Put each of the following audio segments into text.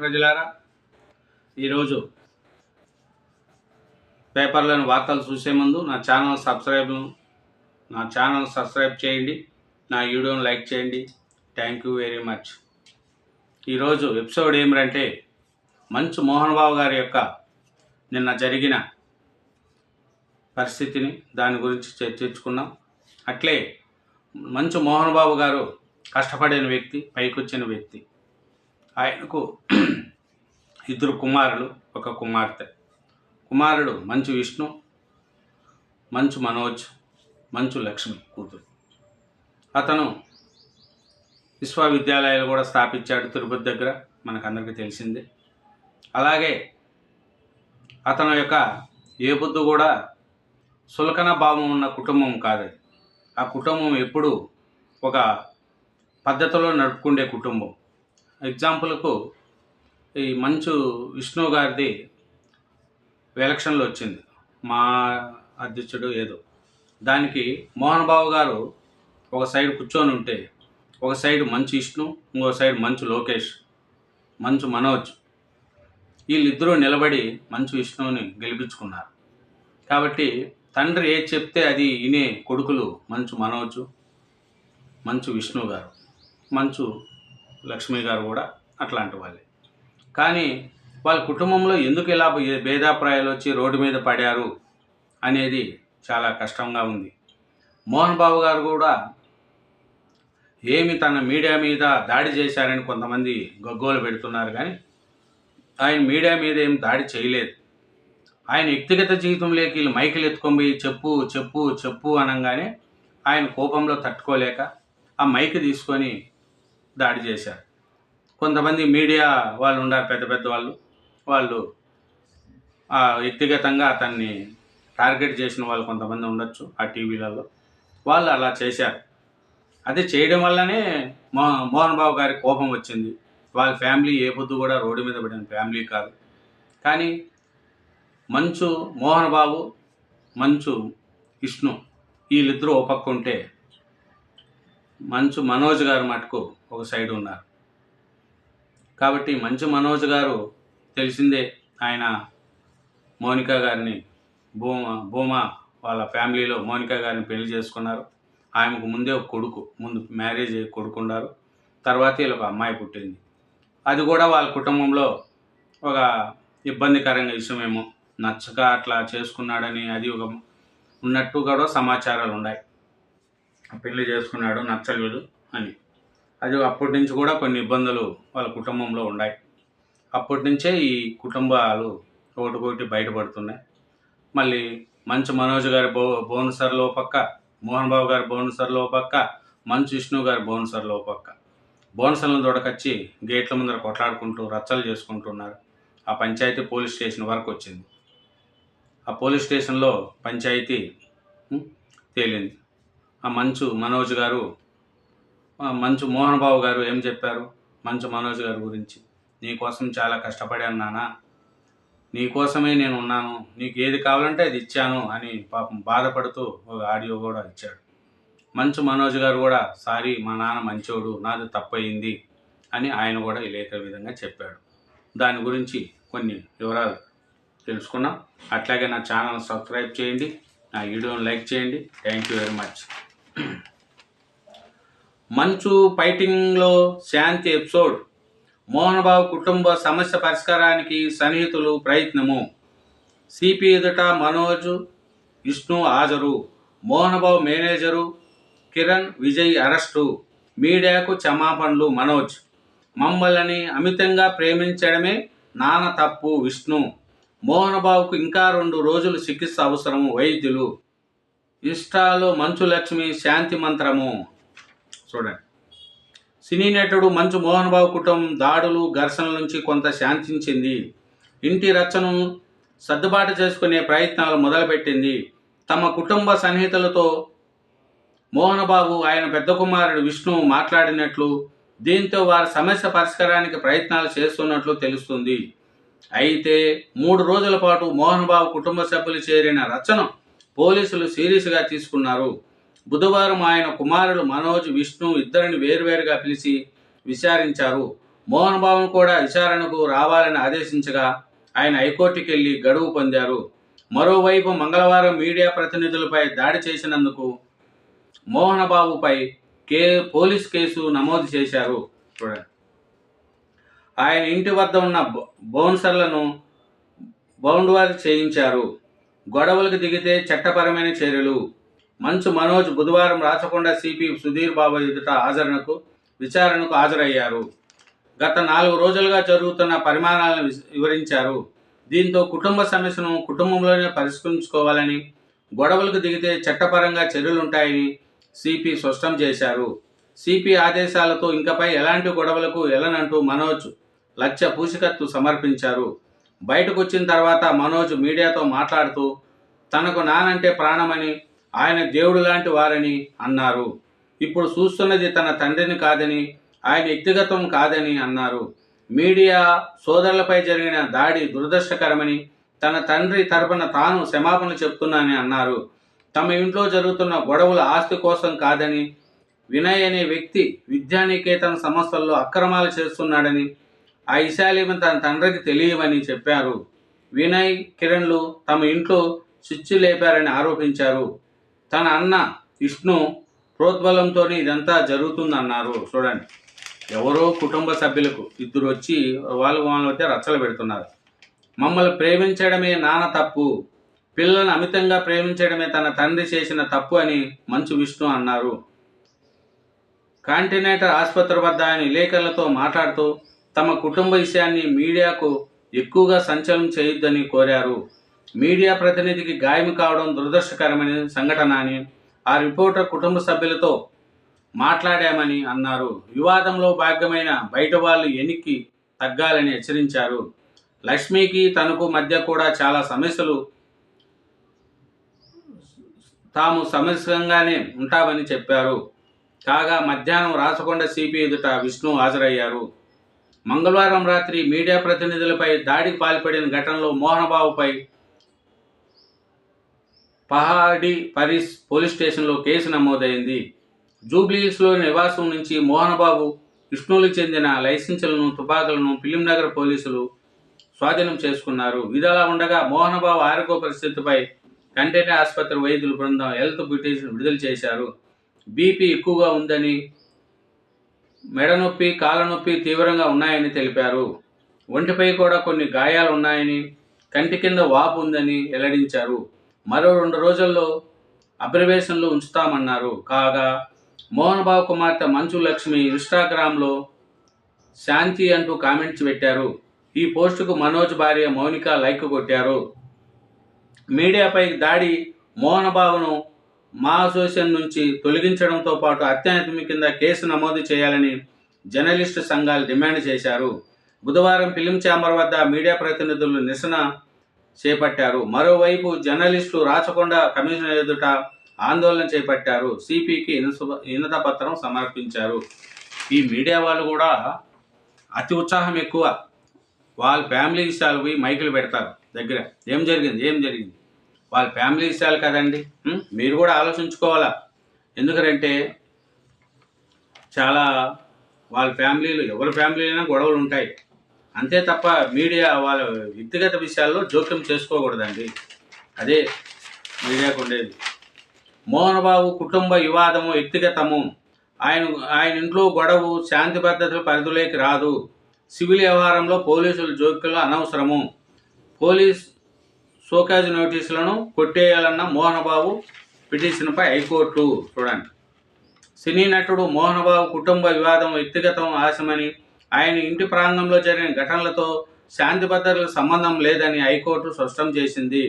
ప్రజలారా ఈరోజు పేపర్లను వార్తలు చూసే ముందు నా ఛానల్ సబ్స్క్రైబ్ నా ఛానల్ సబ్స్క్రైబ్ చేయండి నా వీడియోను లైక్ చేయండి. థ్యాంక్ యూ వెరీ మచ్ ఈరోజు ఎపిసోడ్ ఏమిటంటే మంచు మోహన్ బాబు గారి యొక్క నిన్న జరిగిన పరిస్థితిని దాని గురించి చర్చించుకున్నాం. అట్లే మంచు మోహన్ బాబు గారు కష్టపడిన వ్యక్తి పైకొచ్చిన వ్యక్తి. ఆయనకు ఇద్దరు కుమారులు ఒక కుమార్తె. కుమారుడు మంచు విష్ణు మంచు మనోజ్ మంచు లక్ష్మి కూతురు. అతను విశ్వవిద్యాలయాలు కూడా స్థాపించాడు తిరుపతి దగ్గర మనకందరికీ తెలిసింది. అలాగే అతని యొక్క ఏ బుద్ధు కూడా సులకన భావం ఉన్న కుటుంబం కాదు. ఆ కుటుంబం ఎప్పుడు ఒక పద్ధతిలో నడుపుకుండే కుటుంబం. ఎగ్జాంపుల్కు ఈ మంచు విష్ణు గారిది ఎలక్షన్లో వచ్చింది. మా అధ్యక్షుడు ఏదో. దానికి మోహన్ బాబు గారు ఒక సైడ్ కూర్చొని ఉంటే ఒక సైడ్ మంచు విష్ణు ఇంకో సైడ్ మంచు లోకేష్ మంచు మనోజ్ వీళ్ళిద్దరూ నిలబడి మంచు విష్ణువుని గెలిపించుకున్నారు. కాబట్టి తండ్రి ఏది చెప్తే అది వినే కొడుకులు మంచు మనోజు మంచు విష్ణు గారు మంచు లక్ష్మి గారు కూడా అట్లాంటి వాళ్ళే. కానీ వాళ్ళ కుటుంబంలో ఎందుకు ఇలా భేదాప్రాయాలు వచ్చి రోడ్డు మీద పడారు అనేది చాలా కష్టంగా ఉంది. మోహన్ బాబు గారు కూడా ఏమి తన మీడియా మీద దాడి చేశారని కొంతమంది గగ్గోలు పెడుతున్నారు కానీ ఆయన మీడియా మీద ఏం దాడి చేయలేదు. ఆయన వ్యక్తిగత జీవితంలోకి వీళ్ళు మైకులు ఎత్తుకొని పోయి చెప్పు చెప్పు చెప్పు అనగానే ఆయన కోపంలో తట్టుకోలేక ఆ మైక్ తీసుకొని దాడి చేశారు. కొంతమంది మీడియా వాళ్ళు ఉన్నారు పెద్ద పెద్ద వాళ్ళు వాళ్ళు ఆ వ్యక్తిగతంగా అతన్ని టార్గెట్ చేసిన వాళ్ళు కొంతమంది ఉండొచ్చు ఆ టీవీలలో. వాళ్ళు అలా చేశారు. అది చేయడం వల్లనే మో మోహన్ బాబు గారి కోపం వచ్చింది. వాళ్ళ ఫ్యామిలీ ఏ పొద్దు కూడా రోడ్డు మీద పడిన ఫ్యామిలీ కాదు. కానీ మంచు మోహన్ బాబు మంచు విష్ణు వీళ్ళిద్దరూ ఒక పక్క ఉంటే మంచు మనోజ్ గారు మటుకు ఒక సైడ్ ఉన్నారు. కాబట్టి మంచు మనోజ్ గారు తెలిసిందే ఆయన మోనికా గారిని భూమా భూమా వాళ్ళ ఫ్యామిలీలో మోనికా గారిని పెళ్ళి చేసుకున్నారు. ఆమెకు ముందే ఒక కొడుకు ముందు మ్యారేజ్ కొడుకున్నారు కొడుకు ఉన్నారు. తర్వాత వీళ్ళకు అమ్మాయి పుట్టింది. అది కూడా వాళ్ళ కుటుంబంలో ఒక ఇబ్బందికరంగా విషయమేమో. నచ్చక అట్లా చేసుకున్నాడని అది ఒక ఉన్నట్టు కూడా సమాచారాలు ఉన్నాయి. పెళ్ళి చేసుకున్నాడు నచ్చలేదు అని. అది అప్పటి నుంచి కూడా కొన్ని ఇబ్బందులు వాళ్ళ కుటుంబంలో ఉన్నాయి అప్పటి నుంచే ఈ కుటుంబాలు ఒకటికొకటి బయటపడుతున్నాయి. మళ్ళీ మంచు మనోజ్ గారి బో భువనసర్లో పక్క మోహన్ బాబు గారి భువనసర్లో పక్క మంచు విష్ణు గారి భువనసర్లో పక్క భువనసర్లను దొడకొచ్చి గేట్ల ముందర కొట్లాడుకుంటూ రచ్చలు చేసుకుంటున్నారు. ఆ పంచాయతీ పోలీస్ స్టేషన్ వరకు వచ్చింది. ఆ పోలీస్ స్టేషన్లో పంచాయతీ తేలింది. మంచు మనోజ్ గారు మంచు మోహన్ బాబు గారు ఏం చెప్పారు? మంచు మనోజ్ గారి గురించి. నీకోసం చాలా కష్టపడాను నానా. నీకోసమే నేను ఉన్నాను. నీకు ఏది కావాలంటే అది ఇచ్చాను అని పాపం బాధపడుతూ ఒక ఆడియో కూడా ఇచ్చాడు. మంచు మనోజ్ గారు కూడా సారీ మా నాన్న మంచోడు నాది తప్పయింది అని ఆయన కూడా లేఖ విధంగా చెప్పాడు. దాని గురించి కొన్ని వివరాలు తెలుసుకున్నాం. అట్లాగే నా ఛానల్ సబ్స్క్రైబ్ చేయండి. నా వీడియోని లైక్ చేయండి. Thank you very much. Manchu ఫైటింగ్లో Shanti episode. Mohan Babu కుటుంబ సమస్య పరిష్కారానికి సన్నిహితులు ప్రయత్నము. సిపి ఎదుట మనోజ్ విష్ణు హాజరు. Mohan Babu manager Kiran Vijay arrest. మీడియాకు క్షమాపణలు మనోజ్. మమ్మల్ని అమితంగా ప్రేమించడమే నాన్న తప్పు విష్ణు. మోహన్బాబుకు ఇంకా రెండు రోజులు చికిత్స అవసరము వైద్యులు. ఇష్టాలో మంచు లక్ష్మి శాంతి మంత్రము. చూడండి. సినీ నటుడు మంచు మోహన్ బాబు కుటుంబం దాడులు ఘర్షణల నుంచి కొంత శాంతించింది. ఇంటి రచ్చను సర్దుబాటు చేసుకునే ప్రయత్నాలు మొదలుపెట్టింది. తమ కుటుంబ సన్నిహితులతో మోహన్ బాబు ఆయన పెద్ద కుమారుడు విష్ణు మాట్లాడినట్లు దీంతో వారి సమస్య పరిష్కారానికి ప్రయత్నాలు చేస్తున్నట్లు తెలుస్తుంది. అయితే మూడు రోజుల పాటు మోహన్ బాబు కుటుంబ సభ్యులు చేరిన రచనం పోలీసులు సీరియస్గా తీసుకున్నారు. బుధవారం ఆయన కుమారుడు మనోజ్ విష్ణు ఇద్దరిని వేరువేరుగా పిలిచి విచారించారు. మోహన్ బాబును కూడా విచారణకు రావాలని ఆదేశించగా ఆయన హైకోర్టుకి వెళ్ళి గడువు పొందారు. మరోవైపు మంగళవారం మీడియా ప్రతినిధులపై దాడి చేసినందుకు మోహన్ బాబుపై కే పోలీస్ కేసు నమోదు చేశారు. చూడండి. ఆయన ఇంటి వద్ద ఉన్న బౌన్సర్లను బౌండవారి చేయించారు. గొడవలకు దిగితే చట్టపరమైన చర్యలు. మంచు మనోజ్ బుధవారం రాచకొండ సిపి సుధీర్ బాబు ఎదుట హాజరునకు విచారణకు హాజరయ్యారు. గత నాలుగు రోజులుగా జరుగుతున్న పరిమాణాలను వివరించారు. దీంతో కుటుంబ సమస్యను కుటుంబంలోనే పరిష్కరించుకోవాలని గొడవలకు దిగితే చట్టపరంగా చర్యలుంటాయని సిపి స్పష్టం చేశారు. సిపి ఆదేశాలతో ఇంకపై ఎలాంటి గొడవలకు వెళ్ళనంటూ మనోజ్ లక్ష పూచికత్తు సమర్పించారు. బయటకు వచ్చిన తర్వాత మనోజ్ మీడియాతో మాట్లాడుతూ తనకు నానంటే ప్రాణమని ఆయన దేవుడు లాంటి వారని అన్నారు. ఇప్పుడు చూస్తున్నది తన తండ్రిని కాదని ఆయన వ్యక్తిగతం కాదని అన్నారు. మీడియా సోదరులపై జరిగిన దాడి దురదృష్టకరమని తన తండ్రి తరపున తాను క్షమాపణ చెప్తున్నానని అన్నారు. తమ ఇంట్లో జరుగుతున్న గొడవల ఆస్తి కోసం కాదని వినయ్ అనే వ్యక్తి విద్యానికేతన సంస్థల్లో అక్రమాలు చేస్తున్నాడని ఆ విషయాలేమో తన తండ్రికి తెలియవని చెప్పారు. వినయ్ కిరణ్లు తమ ఇంట్లో స్విచ్ లేపారని ఆరోపించారు. తన అన్న విష్ణు ప్రోద్బలంతో ఇదంతా జరుగుతుందన్నారు. చూడండి. ఎవరో కుటుంబ సభ్యులకు ఇద్దరు వచ్చి వాళ్ళు వాళ్ళ వచ్చి రచ్చలు పెడుతున్నారు. మమ్మల్ని ప్రేమించడమే నాన్న తప్పు. పిల్లలను అమితంగా ప్రేమించడమే తన తండ్రి చేసిన తప్పు అని మంచు విష్ణు అన్నారు. కాంటినేటర్ ఆసుపత్రి వద్ద ఆయన విలేకరులతో మాట్లాడుతూ తమ కుటుంబ విషయాన్ని మీడియాకు ఎక్కువగా సంచలనం చేయొద్దని కోరారు. మీడియా ప్రతినిధికి గాయం కావడం దురదృష్టకరమైన సంఘటన అని ఆ రిపోర్టర్ కుటుంబ సభ్యులతో మాట్లాడామని అన్నారు. వివాదంలో భాగమైన బయట వాళ్ళు ఎనికి తగ్గాలని హెచ్చరించారు. లక్ష్మికి తనకు మధ్య కూడా చాలా సమస్యలు తాము సమస్యంగానే ఉంటామని చెప్పారు. కాగా మధ్యాహ్నం రాచకొండ సిపి ఎదుట విష్ణు హాజరయ్యారు. మంగళవారం రాత్రి మీడియా ప్రతినిధులపై దాడికి పాల్పడిన ఘటనలో మోహనబాబుపై పహాడి పరిస్ పోలీస్ స్టేషన్లో కేసు నమోదైంది. జూబ్లీస్లో నివాసం నుంచి మోహనబాబు విష్ణువులకు చెందిన లైసెన్సులను తుపాకులను ఫిలింనగర్ పోలీసులు స్వాధీనం చేసుకున్నారు. ఇదిలా ఉండగా మోహనబాబు ఆరోగ్య పరిస్థితిపై కంటెంట్ ఆసుపత్రి వైద్యుల బృందం హెల్త్ బ్రిటిష్ విడుదల చేశారు. బీపీ ఎక్కువగా ఉందని మెడ నొప్పి నొప్పి తీవ్రంగా ఉన్నాయని తెలిపారు. ఒంటిపై కూడా కొన్ని గాయాలు ఉన్నాయని కంటి కింద వాపు ఉందని వెల్లడించారు. మరో రెండు రోజుల్లో అబ్రివేషన్లు ఉంచుతామన్నారు. కాగా మోహన్ బాబు కుమార్తె మంచు లక్ష్మి ఇన్స్టాగ్రామ్లో శాంతి అంటూ కామెంట్స్ పెట్టారు. ఈ పోస్టుకు మనోజ్ భార్య మౌనిక లైక్ కొట్టారు. మీడియాపై దాడి మోహన్ బాబును మా అసోసియేషన్ నుంచి తొలగించడంతో పాటు అత్యాయత్మి కింద కేసు నమోదు చేయాలని జర్నలిస్టు సంఘాలు డిమాండ్ చేశారు. బుధవారం ఫిలిం ఛాంబర్ వద్ద మీడియా ప్రతినిధులు నిరసన చేపట్టారు. మరోవైపు జర్నలిస్టులు రాచకొండ కమిషనర్ ఎదుట ఆందోళన చేపట్టారు. సిపికి వినత పత్రం సమర్పించారు. ఈ మీడియా వాళ్ళు కూడా అతి ఉత్సాహం ఎక్కువ. వాళ్ళ ఫ్యామిలీ విషయాలు పోయి మైకులు పెడతారు దగ్గర. ఏం జరిగింది? ఏం జరిగింది? వాళ్ళ ఫ్యామిలీ విషయాలు కదండి. మీరు కూడా ఆలోచించుకోవాలా? ఎందుకంటే చాలా వాళ్ళ ఫ్యామిలీలు ఎవరి ఫ్యామిలీలైనా అయినా గొడవలు ఉంటాయి. అంతే తప్ప మీడియా వాళ్ళ వ్యక్తిగత విషయాల్లో జోక్యం చేసుకోకూడదండి. అదే మీడియాకు ఉండేది. మోహన్ బాబు కుటుంబ వివాదము వ్యక్తిగతము. ఆయన ఆయన ఇంట్లో గొడవ శాంతి భద్రతల పరిధిలోకి రాదు. సివిల్ వ్యవహారంలో పోలీసుల జోక్యంలో అనవసరము. పోలీస్ షోకాజ్ నోటీసులను కొట్టేయాలన్న మోహనబాబు పిటిషన్పై హైకోర్టు చూడండి. సినీ నటుడు మోహనబాబు కుటుంబ వివాదం వ్యక్తిగతం ఆశమని ఆయన ఇంటి ప్రాంతంలో జరిగిన ఘటనలతో శాంతి భద్రతలకు సంబంధం లేదని హైకోర్టు స్పష్టం చేసింది.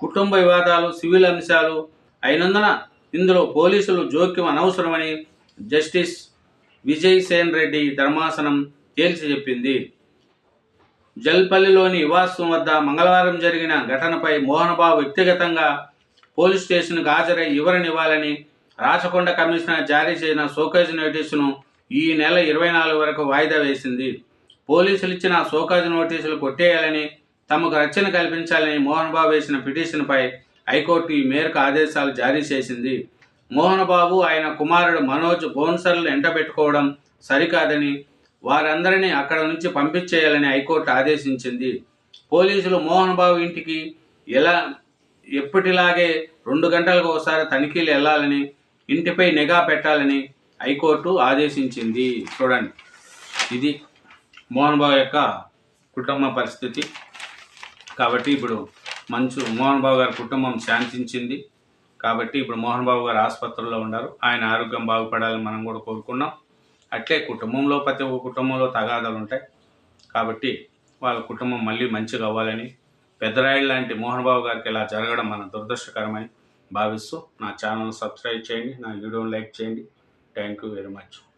కుటుంబ వివాదాలు సివిల్ అంశాలు అయినందున ఇందులో పోలీసులు జోక్యం అనవసరమని జస్టిస్ విజయ్ సేన్ రెడ్డి ధర్మాసనం తేల్చి చెప్పింది. జల్పల్లిలోని నివాసం వద్ద మంగళవారం జరిగిన ఘటనపై మోహనబాబు వ్యక్తిగతంగా పోలీస్ స్టేషన్కు హాజరై వివరణివ్వాలని రాచకొండ కమిషనర్ జారీ చేసిన సోకేజ్ నోటీసును ఈ నెల ఇరవై నాలుగు వరకు వాయిదా వేసింది. పోలీసులు ఇచ్చిన షోకాజ్ నోటీసులు కొట్టేయాలని తమకు రక్షణ కల్పించాలని మోహన్ బాబు వేసిన పిటిషన్పై హైకోర్టు ఈ మేరకు ఆదేశాలు జారీ చేసింది. మోహన్ బాబు ఆయన కుమారుడు మనోజ్ బౌన్సర్లు ఎంటబెట్టుకోవడం సరికాదని వారందరినీ అక్కడ నుంచి పంపించేయాలని హైకోర్టు ఆదేశించింది. పోలీసులు మోహన్ బాబు ఇంటికి ఎలా ఎప్పటిలాగే రెండు గంటలకు ఒకసారి తనిఖీలు వెళ్ళాలని ఇంటిపై నిఘా పెట్టాలని హైకోర్టు ఆదేశించింది. చూడండి. ఇది మోహన్ బాబు యొక్క కుటుంబ పరిస్థితి. కాబట్టి ఇప్పుడు మంచు మోహన్ బాబు గారి కుటుంబం శాంతించింది. కాబట్టి ఇప్పుడు మోహన్ బాబు గారు ఆసుపత్రిలో ఉన్నారు. ఆయన ఆరోగ్యం బాగుపడాలని మనం కూడా కోరుకున్నాం. అట్లే కుటుంబంలో ప్రతి ఒక్క కుటుంబంలో తగాదాలు ఉంటాయి. కాబట్టి వాళ్ళ కుటుంబం మళ్ళీ మంచిగా అవ్వాలని పెద్దరాయుడు లాంటి మోహన్ బాబు గారికి ఇలా జరగడం మన దురదృష్టకరమని భావిస్తూ నా ఛానల్ సబ్స్క్రైబ్ చేయండి నా వీడియోని లైక్ చేయండి. Thank you very much.